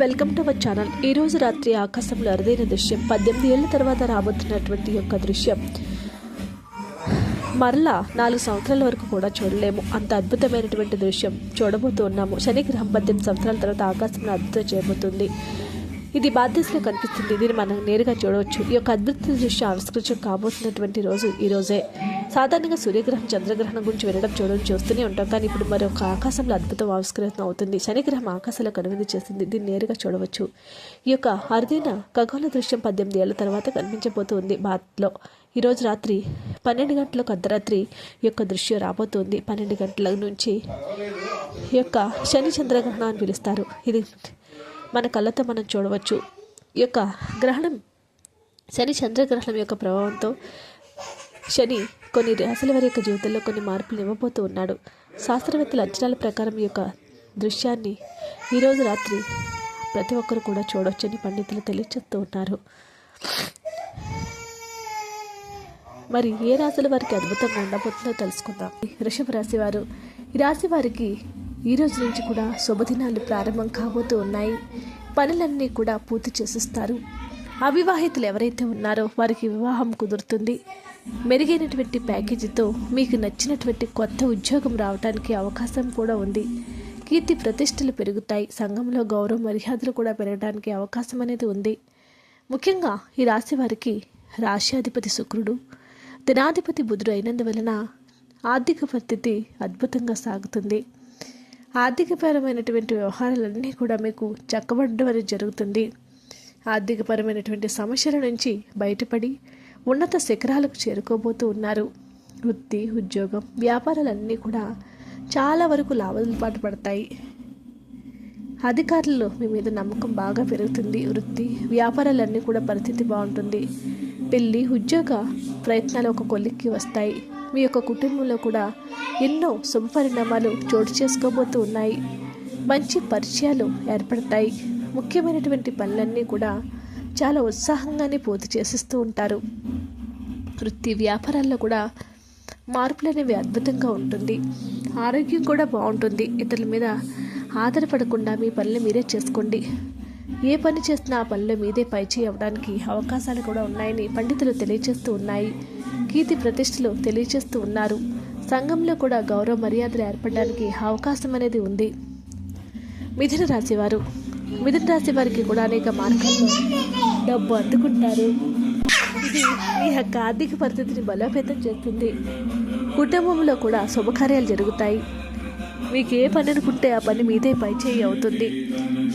Welcome to our channel. ఈ రోజు రాత్రి ఆకాశంలో అరుదైన దృశ్యం పద్దెనిమిది ఏళ్ళ తర్వాత రాబోతున్నటువంటి యొక్క దృశ్యం. మరలా నాలుగు సంవత్సరాల వరకు కూడా చూడలేము. అంత అద్భుతమైనటువంటి దృశ్యం చూడబోతున్నాము శని శనిగ్రహం పద్దెనిమిది సంవత్సరాల తర్వాత ఆకాశంలో అద్భుతం చేయబోతుంది. ఇది బాధ్యతలో కనిపిస్తుంది. దీన్ని మనం నేరుగా చూడవచ్చు. ఈ యొక్క అద్భుత దృశ్యం ఆవిష్కరించడం కాబోతున్నటువంటి రోజు ఈ రోజే. సాధారణంగా సూర్యగ్రహం చంద్రగ్రహణం గురించి వినడం చూడడం చూస్తూనే ఉంటాం. కానీ ఇప్పుడు మరొక ఆకాశంలో అద్భుతం ఆవిష్కరణ అవుతుంది. శనిగ్రహం ఆకాశంలో కనువిందు చేస్తుంది. దీన్ని నేరుగా చూడవచ్చు. ఈ యొక్క అరుదైన ఖగోళ దృశ్యం పద్దెనిమిది ఏళ్ళ తర్వాత కనిపించబోతుంది భారత్లో ఈరోజు రాత్రి పన్నెండు గంటలకు అర్ధరాత్రి ఈ యొక్క దృశ్యం రాబోతుంది. పన్నెండు గంటల నుంచి ఈ యొక్క శని చంద్రగ్రహణం అని పిలుస్తారు. ఇది మన కళ్ళతో మనం చూడవచ్చు. ఈ యొక్క గ్రహణం శని చంద్రగ్రహణం యొక్క ప్రభావంతో శని కొన్ని రాశుల వారి యొక్క జీవితంలో కొన్ని మార్పులు ఇవ్వబోతూ ఉన్నాడు. శాస్త్రవేత్తల అంచనాల ప్రకారం ఈ యొక్క దృశ్యాన్ని ఈరోజు రాత్రి ప్రతి ఒక్కరు కూడా చూడవచ్చని పండితులు తెలియజేస్తూ ఉన్నారు. మరి ఏ రాశుల వారికి అద్భుతంగా ఉండబోతుందో తెలుసుకుందాం. వృషభ రాశి వారు ఈ రాశి వారికి ఈ రోజు నుంచి కూడా శుభదినాలు ప్రారంభం కాబోతూ ఉన్నాయి. పనులన్నీ కూడా పూర్తి చేసిస్తారు. అవివాహితులు ఎవరైతే ఉన్నారో వారికి వివాహం కుదురుతుంది. మెరుగైనటువంటి ప్యాకేజీతో మీకు నచ్చినటువంటి కొత్త ఉద్యోగం రావడానికి అవకాశం కూడా ఉంది. కీర్తి ప్రతిష్టలు పెరుగుతాయి. సంఘంలో గౌరవ మర్యాదలు కూడా పెరగడానికి అవకాశం అనేది ఉంది. ముఖ్యంగా ఈ రాశి వారికి రాశ్యాధిపతి శుక్రుడు దినాధిపతి బుధుడు అయినందువలన ఆర్థిక పరిస్థితి అద్భుతంగా సాగుతుంది. ఆర్థికపరమైనటువంటి వ్యవహారాలన్నీ కూడా మీకు చక్కబడడం అనేది జరుగుతుంది. ఆర్థికపరమైనటువంటి సమస్యల నుంచి బయటపడి ఉన్నత శిఖరాలకు చేరుకోబోతూ ఉన్నారు. వృత్తి ఉద్యోగం వ్యాపారాలన్నీ కూడా చాలా వరకు లాభాలు పడతాయి. అధికారులు మీ మీద నమ్మకం బాగా పెరుగుతుంది. వృత్తి వ్యాపారాలన్నీ కూడా పరిస్థితి బాగుంటుంది. పెళ్ళి ఉద్యోగ ప్రయత్నాలు ఒక కొలిక్కి వస్తాయి. మీ యొక్క కుటుంబంలో కూడా ఎన్నో శుభపరిణామాలు చోటు చేసుకోబోతూ ఉన్నాయి. మంచి పరిచయాలు ఏర్పడతాయి. ముఖ్యమైనటువంటి పనులన్నీ కూడా చాలా ఉత్సాహంగానే పూర్తి చేసిస్తూ ఉంటారు. వృత్తి వ్యాపారాల్లో కూడా మార్పులు అనేవి అద్భుతంగా ఉంటుంది. ఆరోగ్యం కూడా బాగుంటుంది. ఇతరుల మీద ఆధారపడకుండా మీ పనులు మీరే చేసుకోండి. ఏ పని చేసినా ఆ పనిలో మీదే పైచేయి అవ్వడానికి అవకాశాలు కూడా ఉన్నాయని పండితులు తెలియజేస్తూ ఉన్నాయి. కీర్తి ప్రతిష్టలు తెలియజేస్తూ ఉన్నారు. సంఘంలో కూడా గౌరవ మర్యాదలు ఏర్పడడానికి అవకాశం అనేది ఉంది. మిథున రాశివారు మిథున రాశి వారికి కూడా అనేక మార్గాల్లో డబ్బు అందుకుంటారు. ఇది మీ యొక్క ఆర్థిక పరిస్థితిని బలోపేతం చేస్తుంది. కుటుంబంలో కూడా శుభకార్యాలు జరుగుతాయి. మీకు ఏ పని అనుకుంటే ఆ పని మీదే పైచేయి అవుతుంది.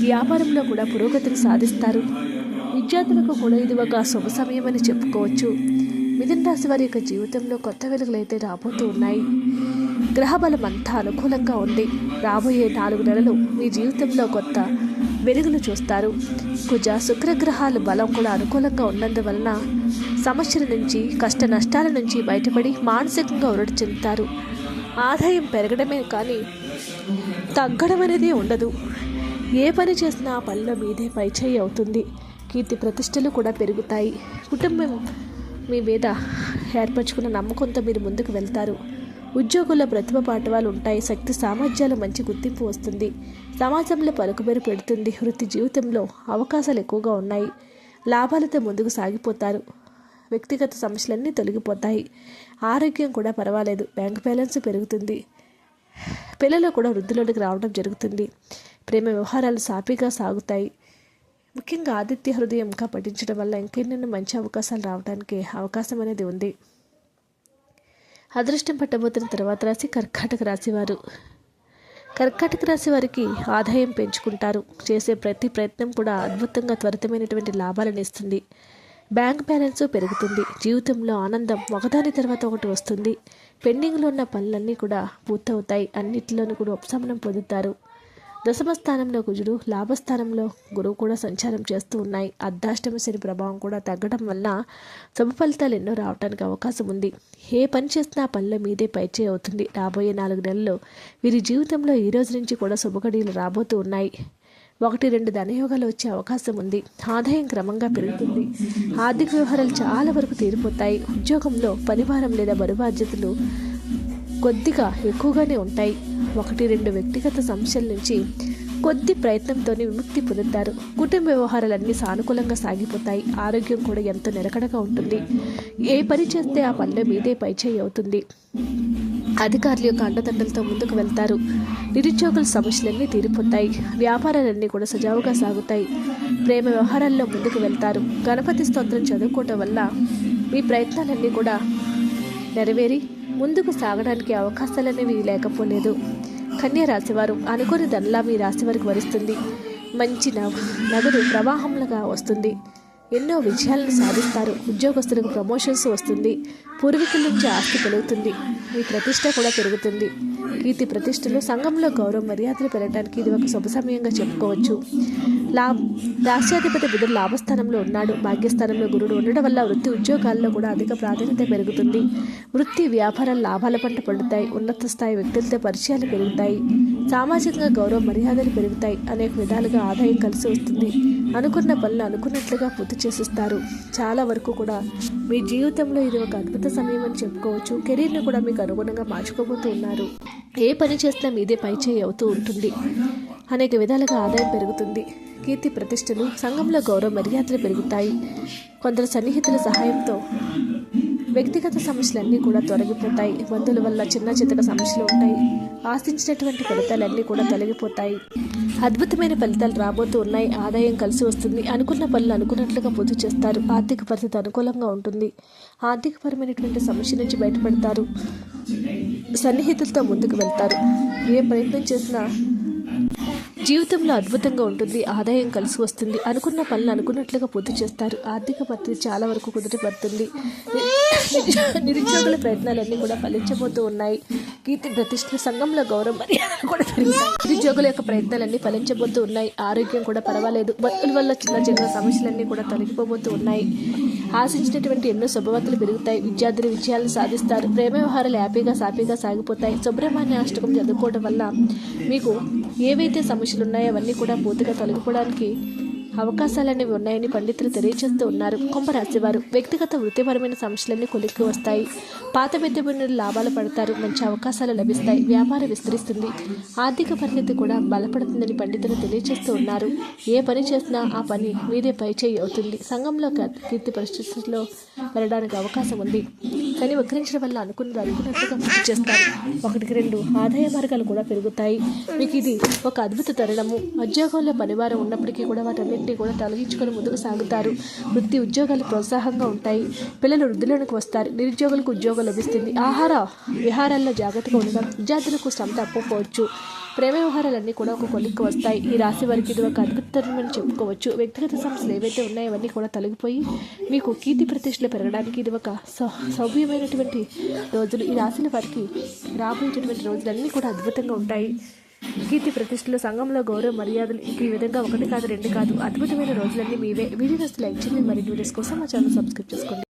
వ్యాపారంలో కూడా పురోగతిని సాధిస్తారు. విద్యార్థులకు కూడా ఇది ఒక శుభ సమయం అని చెప్పుకోవచ్చు. మిథున రాశి వారి యొక్క జీవితంలో కొత్త వెలుగులు అయితే రాబోతూ ఉన్నాయి. గ్రహ బలం అంతా అనుకూలంగా ఉంది. రాబోయే నాలుగు నెలలు మీ జీవితంలో కొత్త వెలుగులు చూస్తారు. కుజ శుక్రగ్రహాలు బలం కూడా అనుకూలంగా ఉన్నందువలన సమస్యల నుంచి కష్ట నష్టాల నుంచి బయటపడి మానసికంగా ఉరడి చెందుతారు. ఆదాయం పెరగడమే కానీ తగ్గడం అనేది ఉండదు. ఏ పని చేసినా ఆ పనిలో మీదే పైచేయి అవుతుంది. కీర్తి ప్రతిష్టలు కూడా పెరుగుతాయి. కుటుంబం మీ మీద ఏర్పరచుకున్న నమ్మకంతో మీరు ముందుకు వెళ్తారు. ఉద్యోగుల ప్రతిభ పాఠవాలు ఉంటాయి. శక్తి సామర్థ్యాలు మంచి గుర్తింపు వస్తుంది. సమాజంలో పలుకుబెరు పెడుతుంది. వృత్తి జీవితంలో అవకాశాలు ఎక్కువగా ఉన్నాయి. లాభాలతో ముందుకు సాగిపోతారు. వ్యక్తిగత సమస్యలన్నీ తొలగిపోతాయి. ఆరోగ్యం కూడా పర్వాలేదు. బ్యాంక్ బ్యాలెన్స్ పెరుగుతుంది. పిల్లలు కూడా వృద్ధిలోనికి రావడం జరుగుతుంది. ప్రేమ వ్యవహారాలు సాఫీగా సాగుతాయి. ముఖ్యంగా ఆదిత్య హృదయంగా పఠించడం వల్ల ఇంకెన్నెన్నో మంచి అవకాశాలు రావడానికి అవకాశం అనేది ఉంది. అదృష్టం పట్టబోతున్న తర్వాత రాశి కర్కాటక రాశివారు కర్కాటక రాశి వారికి ఆదాయం పెంచుకుంటారు. చేసే ప్రతి ప్రయత్నం కూడా అద్భుతంగా త్వరితమైనటువంటి లాభాలను ఇస్తుంది. బ్యాంక్ బ్యాలెన్స్ పెరుగుతుంది. జీవితంలో ఆనందం ఒకదాని తర్వాత ఒకటి వస్తుంది. పెండింగ్లో ఉన్న పనులన్నీ కూడా పూర్తవుతాయి. అన్నిటిలోనూ కూడా ఉపశమనం పొందుతారు. దశమ స్థానంలో కుజుడు లాభస్థానంలో గురువు కూడా సంచారం చేస్తూ ఉన్నాయి. అర్ధాష్టమ శని ప్రభావం కూడా తగ్గడం వల్ల శుభ ఫలితాలు ఎన్నో రావడానికి అవకాశం ఉంది. ఏ పని చేసినా పనిలో మీదే పైచే అవుతుంది. రాబోయే నాలుగు నెలల్లో వీరి జీవితంలో ఈ రోజు నుంచి కూడా శుభగడియలు రాబోతూ ఉన్నాయి. ఒకటి రెండు ధనయోగాలు వచ్చే అవకాశం ఉంది. ఆదాయం క్రమంగా పెరుగుతుంది. ఆర్థిక వ్యవహారాలు చాలా వరకు తీరిపోతాయి. ఉద్యోగంలో పరివారం లేదా బరువు బాధ్యతలు కొద్దిగా ఎక్కువగానే ఉంటాయి. ఒకటి రెండు వ్యక్తిగత సమస్యల నుంచి కొద్ది ప్రయత్నంతోనే విముక్తి పొందుతారు. కుటుంబ వ్యవహారాలన్నీ సానుకూలంగా సాగిపోతాయి. ఆరోగ్యం కూడా ఎంతో నిలకడగా ఉంటుంది. ఏ పని చేస్తే ఆ పనిలో మీదే పైచేయి అవుతుంది. అధికారుల యొక్క అండదండలతో ముందుకు వెళ్తారు. నిరుద్యోగుల సమస్యలన్నీ తీరిపోతాయి. వ్యాపారాలన్నీ కూడా సజావుగా సాగుతాయి. ప్రేమ వ్యవహారాల్లో ముందుకు వెళ్తారు. గణపతి స్తోత్రం చదువుకోవటం వల్ల మీ ప్రయత్నాలన్నీ కూడా నెరవేరి ముందుకు సాగడానికి అవకాశాలనేవి లేకపోలేదు. కన్య రాశివారు అనుకోని ధనలాభి మీ రాశి వారికి వరిస్తుంది. మంచి నగదు ప్రవాహంలుగా వస్తుంది. ఎన్నో విజయాలను సాధిస్తారు. ఉద్యోగస్తులకు ప్రమోషన్స్ వస్తుంది. పూర్వీకుల నుంచి ఆస్తి పెరుగుతుంది. మీ ప్రతిష్ట కూడా పెరుగుతుంది. కీర్తి ప్రతిష్టలు సంఘంలో గౌరవ మర్యాదలు పెరగడానికి ఇది ఒక శుభ సమయంగా చెప్పుకోవచ్చు. లాభ రాష్ట్రాధిపతి బుధుడు లాభస్థానంలో ఉన్నాడు. భాగ్యస్థానంలో గురుడు ఉండడం వల్ల వృత్తి ఉద్యోగాల్లో కూడా అధిక ప్రాధాన్యత పెరుగుతుంది. వృత్తి వ్యాపారాలు లాభాల పంట పండుతాయి. ఉన్నత స్థాయి వ్యక్తులతో పరిచయాలు పెరుగుతాయి. సామాజికంగా గౌరవ మర్యాదలు పెరుగుతాయి. అనేక విధాలుగా ఆదాయం కలిసి వస్తుంది. అనుకున్న పనులు అనుకున్నట్లుగా పూర్తి చేసిస్తారు. చాలా వరకు కూడా మీ జీవితంలో ఇది ఒక అద్భుత సమయం అని చెప్పుకోవచ్చు. కెరీర్ని కూడా మీకు అనుగుణంగా మార్చుకోబోతూ ఉన్నారు. ఏ పని చేసినా మీదే పై చేయి అవుతూ ఉంటుంది. అనేక విధాలుగా ఆదాయం పెరుగుతుంది. కీర్తి ప్రతిష్టలు సంఘంలో గౌరవ మర్యాదలు పెరుగుతాయి. కొందరు సన్నిహితుల సహాయంతో వ్యక్తిగత సమస్యలన్నీ కూడా తొలగిపోతాయి. బంధువుల వల్ల చిన్న చితక సమస్యలు ఉంటాయి. ఆశించినటువంటి ఫలితాలన్నీ కూడా తొలగిపోతాయి. అద్భుతమైన ఫలితాలు రాబోతూ ఉన్నాయి. ఆదాయం కలిసి వస్తుంది. అనుకున్న పనులు అనుకున్నట్లుగా పూర్తి చేస్తారు. ఆర్థిక పరిస్థితి అనుకూలంగా ఉంటుంది. ఆర్థికపరమైనటువంటి సమస్య నుంచి బయటపడతారు. సన్నిహితులతో ముందుకు వెళ్తారు. ఏ ప్రయత్నం చేసినా జీవితంలో అద్భుతంగా ఉంటుంది ఆదాయం కలిసి వస్తుంది అనుకున్న పనులు అనుకున్నట్లుగా పూర్తి చేస్తారు. ఆర్థిక పరిస్థితి చాలా వరకు కుదిరిపడుతుంది నిరుద్యోగుల ప్రయత్నాలన్నీ కూడా ఫలించబోతూ ఉన్నాయి. కీర్తి ప్రతిష్ట సంఘంలో గౌరవం మర్యాదలు కూడా పెరుగుతాయి నిరుద్యోగుల యొక్క ప్రయత్నాలన్నీ ఫలించబోతూ ఉన్నాయి. ఆరోగ్యం కూడా పర్వాలేదు. భక్తుల వల్ల చిన్న చిన్న సమస్యలన్నీ కూడా తొలగిపోబోతూ ఉన్నాయి. ఆశించినటువంటి ఎన్నో శుభవార్తలు పెరుగుతాయి. విద్యార్థులు విజయాలను సాధిస్తారు. ప్రేమ వ్యవహారాలు హ్యాపీగా సాపీగా సాగిపోతాయి. సుబ్రహ్మణ్య అష్టకం చదువుకోవడం వల్ల మీకు ఏవైతే సమస్యలు ఉన్నాయో అవన్నీ కూడా పూర్తిగా తొలగిపోవడానికి అవకాశాలు అనేవి ఉన్నాయని పండితులు తెలియజేస్తూ ఉన్నారు. కుంభరాశివారు వ్యక్తిగత వృత్తిపరమైన సమస్యలన్నీ కొలిక్కి వస్తాయి. పాత పెద్దబడిన లాభాలు పడతారు మంచి అవకాశాలు లభిస్తాయి వ్యాపారం విస్తరిస్తుంది ఆర్థిక పరిస్థితి కూడా బలపడుతుందని పండితులు తెలియజేస్తూ ఉన్నారు. ఏ పని చేసినా ఆ పని మీదే పైచేయి అవుతుంది. సంఘంలో కీర్తి పరిస్థితుల్లో వెళ్ళడానికి అవకాశం ఉంది. కానీ వక్రించడం వల్ల అనుకున్నది అనుకున్నట్లుగా పూర్తి చేస్తారు. ఒకటికి రెండు ఆదాయ మార్గాలు కూడా పెరుగుతాయి. మీకు ఇది ఒక అద్భుత తరుణము. ఉద్యోగంలో పనివారం ఉన్నప్పటికీ కూడా వాటన్నింటినీ కూడా తొలగించుకొని ముందుకు సాగుతారు. వృత్తి ఉద్యోగాలు ప్రోత్సాహంగా ఉంటాయి. పిల్లలు వృద్ధిలోనికి వస్తారు. నిరుద్యోగులకు ఉద్యోగం లభిస్తుంది. ఆహార విహారాల్లో జాగ్రత్తగా ఉండడం విద్యార్థులకు శ్రమ తప్పకపోవచ్చు. ప్రేమ వ్యవహారాలన్నీ కూడా ఒక కొలిక్కి వస్తాయి. ఈ రాశి వారికి ఇది ఒక అద్భుతమని చెప్పుకోవచ్చు. వ్యక్తిగత సమస్యలు ఏవైతే ఉన్నాయో అవన్నీ కూడా తొలగిపోయి మీకు కీర్తి ప్రతిష్టలు పెరగడానికి ఇది ఒక సౌ- రోజులు. ఈ రాశుల వారికి రాబోయేటటువంటి రోజులన్నీ కూడా అద్భుతంగా ఉంటాయి. కీర్తి ప్రతిష్టలు సంఘంలో గౌరవ మర్యాదలు ఈ విధంగా ఒకటి కాదు రెండు కాదు అద్భుతమైన రోజులన్నీ మీవే. వీడియోస్ లైక్ చేయండి. మరిన్ని వీడియోస్ కోసం మా ఛానల్ సబ్స్క్రైబ్ చేసుకోండి.